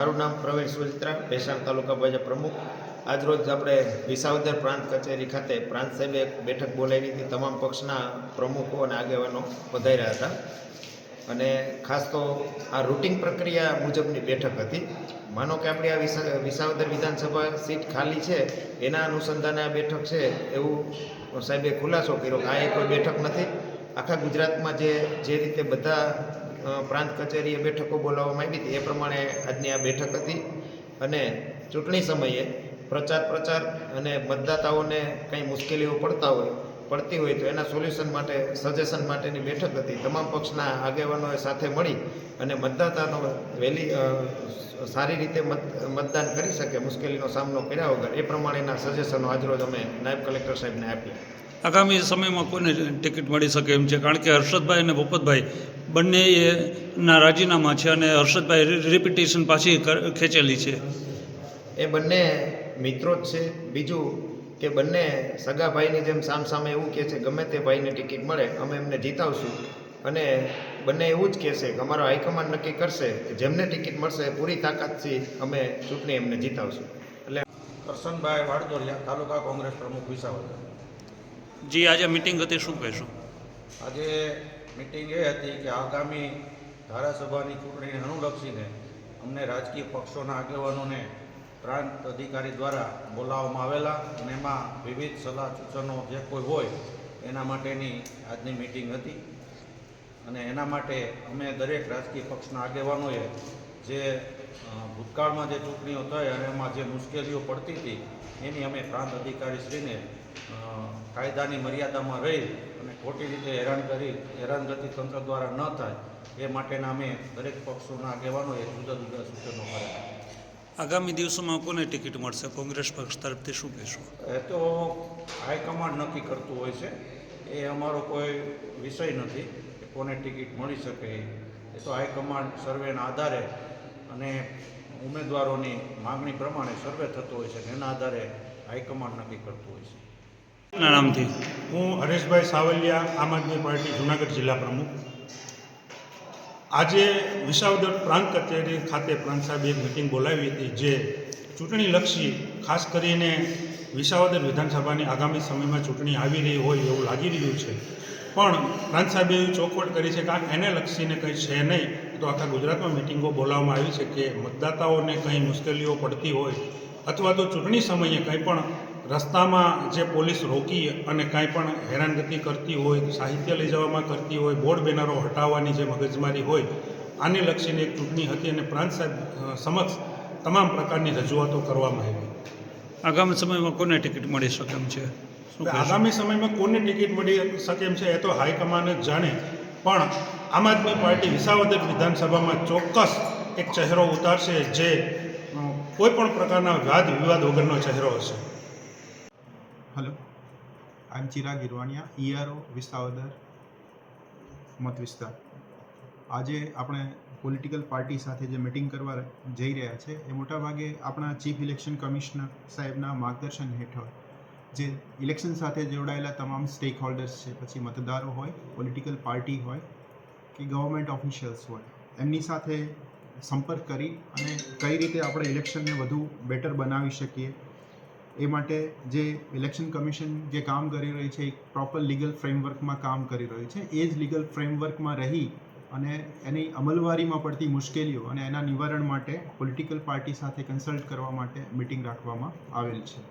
મારું નામ પ્રવીણ સુચિત્રા ભેસાણ તાલુકા ભાજપ પ્રમુખ. આજરોજ આપણે વિસાવદર પ્રાંત કચેરી ખાતે પ્રાંત સાહેબે બેઠક બોલાવી હતી. તમામ પક્ષના પ્રમુખો અને આગેવાનો વધાર્યા હતા. અને ખાસ તો આ રૂટિંગ પ્રક્રિયા મુજબની બેઠક હતી. માનો કે આપણી આ વિસા, વિસાવદર વિધાનસભા સીટ ખાલી છે, એના અનુસંધાને આ બેઠક છે એવું સાહેબે ખુલાસો કર્યો કે આ એ કોઈ બેઠક નથી. આખા ગુજરાતમાં જે જે રીતે બધા પ્રાંત કચેરીએ બેઠકો બોલાવવામાં આવી હતી. એ પ્રમાણે આજની આ બેઠક હતી અને ચૂંટણી સમયે પ્રચાર પ્રચાર અને મતદાતાઓને કંઈ મુશ્કેલીઓ પડતા હોય, પડતી હોય તો એના સોલ્યુશન માટે, સજેશન માટેની બેઠક હતી. તમામ પક્ષના આગેવાનોએ સાથે મળી અને મતદાતાનો વહેલી સારી રીતે મત, મતદાન કરી શકે મુશ્કેલીનો સામનો કર્યા વગર. એ પ્રમાણેના સજેશનો આજરોજ અમે નાયબ કલેક્ટર સાહેબને આપ્યા. આગામી સમયમાં કોને ટિકિટ મળી શકે એમ છે. કારણ કે હર્ષદભાઈ અને ભૂપતભાઈ બંને એ ના રાજીનામા છે અને હર્ષદભાઈ રિપિટેશન પાછી ખેંચેલી છે. એ બંને મિત્રો જ છે. બીજું કે બંને સગા ભાઈની જેમ સામ સામે એવું કહે છે ગમે તે ભાઈને ટિકિટ મળે અમે એમને જીતાવશું. અને બંને એવું જ કહેશે કે અમારો હાઈકમાન્ડ નક્કી કરશે કે જેમને ટિકિટ મળશે પૂરી તાકાતથી અમે ચૂંટણી એમને જીતાવશું. એટલે કરશનભાઈ વાડદોરિયા તાલુકા કોંગ્રેસ પ્રમુખ વિસાવદર. જે, આજે મિટિંગ હતી, શું કહેશો? આજે મિટિંગ એ હતી કે આગામી ધારાસભાની ચૂંટણીને અનુલક્ષીને અમને રાજકીય પક્ષોના આગેવાનોને પ્રાંત અધિકારી દ્વારા બોલાવવામાં આવેલા અને એમાં વિવિધ સલાહ સૂચનો જે કોઈ હોય એના માટેની આજની મિટિંગ હતી. અને એના માટે અમે દરેક રાજકીય પક્ષના આગેવાનોએ જે ભૂતકાળમાં જે ચૂંટણીઓ થઈ અને એમાં જે મુશ્કેલીઓ પડતી હતી એની અમે પ્રાંત અધિકારીશ્રીને કાયદાની મર્યાદામાં રહી અને ખોટી રીતે હેરાન કરી હેરાનગતિ તંત્ર દ્વારા ન થાય એ માટેના અમે દરેક પક્ષોના આગેવાનોએ જુદા જુદા સૂચનો કર્યા. આગામી દિવસોમાં કોને ટિકિટ મળશે? કોંગ્રેસ પક્ષ તરફથી શું કહેશો? એ તો હાઈકમાન્ડ નક્કી કરતું હોય છે. એ અમારો કોઈ વિષય નથી કે કોને ટિકિટ મળી શકે. એ. તો હાઈકમાન્ડ સર્વેના આધારે અને ઉમેદવારોની માગણી પ્રમાણે સર્વે થતો હોય છે એના આધારે હાઈકમાન્ડ નક્કી કરતું હોય છે. ના નામથી? હું હરેશભાઈ સાવલિયા આમ આદમી પાર્ટી જુનાગઢ જિલ્લા પ્રમુખ. આજે વિસાવદર પ્રાંત કચેરી ખાતે પ્રાંત સાહેબે એક મિટિંગ બોલાવી હતી જે ચૂંટણીલક્ષી ખાસ કરીને વિસાવદર વિધાનસભાની આગામી સમયમાં ચૂંટણી આવી રહી હોય એવું લાગી રહ્યું છે. પણ પ્રાંત સાહેબે એવી ચોખવટ કરી છે કે આ એને લક્ષીને કંઈ છે નહીં. તો આખા ગુજરાતમાં મિટિંગો બોલાવવામાં આવી છે કે મતદાતાઓને કંઈ મુશ્કેલીઓ પડતી હોય અથવા તો ચૂંટણી સમયે કંઈ પણ રસ્તામાં જે પોલીસ રોકી અને કાંઈ પણ હેરાનગતિ કરતી હોય, સાહિત્ય લઈ જવામાં કરતી હોય, બોર્ડ બેનરો હટાવવાની જે મગજમારી હોય, આને લક્ષીને એક ચૂંટણી હતી અને પ્રાંત સાહેબ સમક્ષ તમામ પ્રકારની રજૂઆતો કરવામાં આવી. આગામી સમયમાં કોને ટિકિટ મળી શકે એમ છે? આગામી સમયમાં કોને ટિકિટ મળી શકે એમ છે એ તો હાઈકમાન્ડ જ જાણે. પણ આમ આદમી પાર્ટી વિસાવદર વિધાનસભામાં ચોક્કસ એક ચહેરો ઉતારશે જે કોઈ પણ પ્રકારના વાદ વિવાદ વગરનો ચહેરો હશે. Hello. I am Chirag Girvaniya ERO Visavadar મત વિસ્તાર. આજે આપણે પોલિટિકલ પાર્ટી સાથે જે મિટિંગ કરવા જઈ રહ્યા છે એ મોટાભાગે આપણા ચીફ ઇલેક્શન કમિશનર સાહેબના માર્ગદર્શન હેઠળ જે ઇલેક્શન સાથે જોડાયેલા તમામ સ્ટેક હોલ્ડર્સ છે, પછી મતદારો હોય પોલિટિકલ પાર્ટી હોય કે ગવર્મેન્ટ ઓફિશિયલ્સ હોય, એમની સાથે સંપર્ક કરી અને કઈ રીતે આપણે ઇલેક્શનને વધુ બેટર બનાવી શકીએ, એ માટે જે ઇલેક્શન કમિશન જે કામ કરી રહી છે, એક પ્રોપર લીગલ ફ્રેમવર્કમાં કામ કરી રહ્યું છે, એ જ લીગલ ફ્રેમવર્કમાં રહી અને એની અમલવારીમાં પડતી મુશ્કેલીઓ અને એના નિવારણ માટે પોલિટિકલ પાર્ટી સાથે કન્સલ્ટ કરવા માટે મિટિંગ રાખવામાં આવેલ છે.